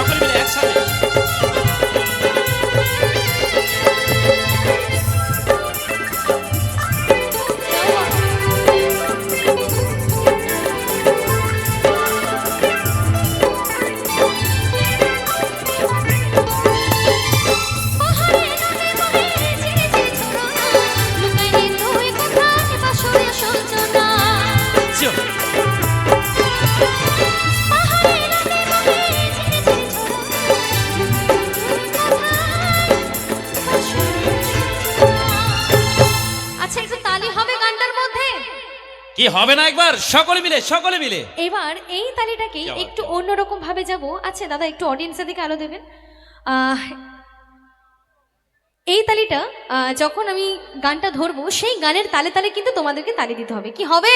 Jump in the air. কি হবে না একবার সকলে মিলে সকলে মিলে। এবার এই তালিটাকে একটু। অন্যরকম ভাবে যাব। আচ্ছা দাদা একটু অডিয়েন্সের দিকে আলো দেবেন। এই তালিটা যখন আমি গানটা ধরবো সেই গানের তালে তালে কিন্তু তোমাদেরকে তালি দিতে হবে। কি হবে?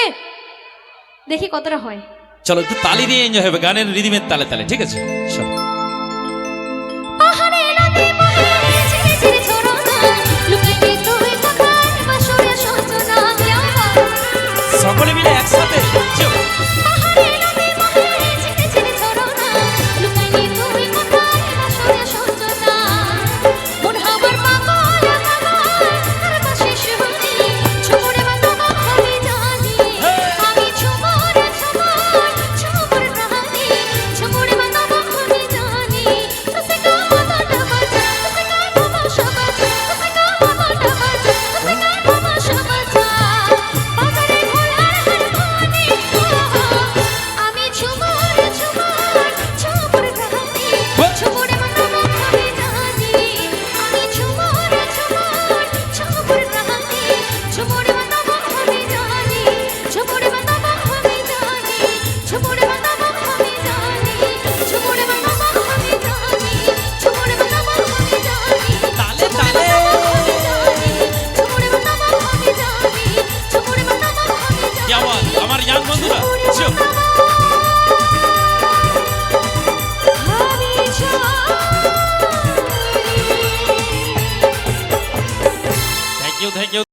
দেখি কতটা হয়। চলো একটু তালি দিয়ে এনজয় হবে গানের রিদিমের তালে তালে ঠিক আছে? চলো। সকলে মিলে একসাথে